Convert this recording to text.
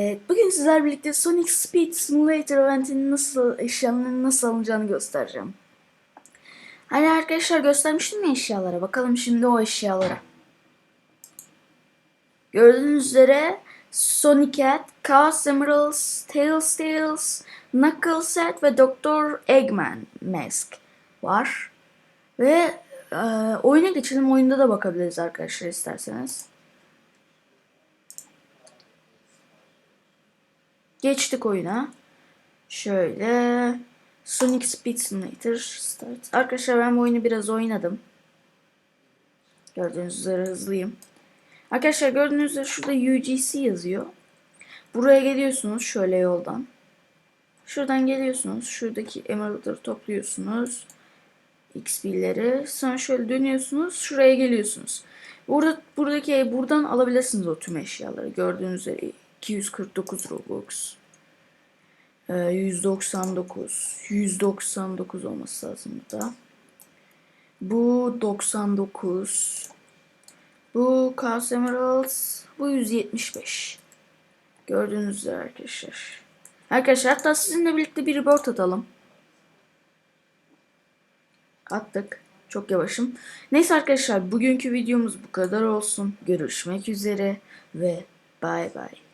Evet, bugün sizlerle birlikte Sonic Speed Simulator eventinin nasıl eşyalarının nasıl alınacağını göstereceğim. Hani arkadaşlar göstermiştim ya eşyalara. Bakalım şimdi o eşyalara. Gördüğünüz üzere Sonic Cat, Chaos Emeralds, Tails Tails, Knuckles Set ve Dr. Eggman Mask var. Ve e, oyuna geçelim. Oyunda da bakabiliriz arkadaşlar isterseniz. Geçtik oyuna. Şöyle Sonic Speed Simulator Start. Arkadaşlar ben bu oyunu biraz oynadım. Gördüğünüz üzere hızlıyım. Arkadaşlar gördüğünüz üzere şurada UGC yazıyor. Buraya geliyorsunuz şöyle yoldan. Şuradan geliyorsunuz. Şuradaki emerald'ları topluyorsunuz. XP'leri. Sonra şöyle dönüyorsunuz. Şuraya geliyorsunuz. Burada buradaki buradan alabilirsiniz o tüm eşyaları. Gördüğünüz üzere 249 Robux. Ee, 199. 199 olması lazım burada. Bu 99. Bu Chaos Emeralds. Bu 175. Gördüğünüz üzere arkadaşlar. Arkadaşlar hatta sizinle birlikte bir report atalım. Attık. Çok yavaşım. Neyse arkadaşlar bugünkü videomuz bu kadar olsun. Görüşmek üzere ve bay bay.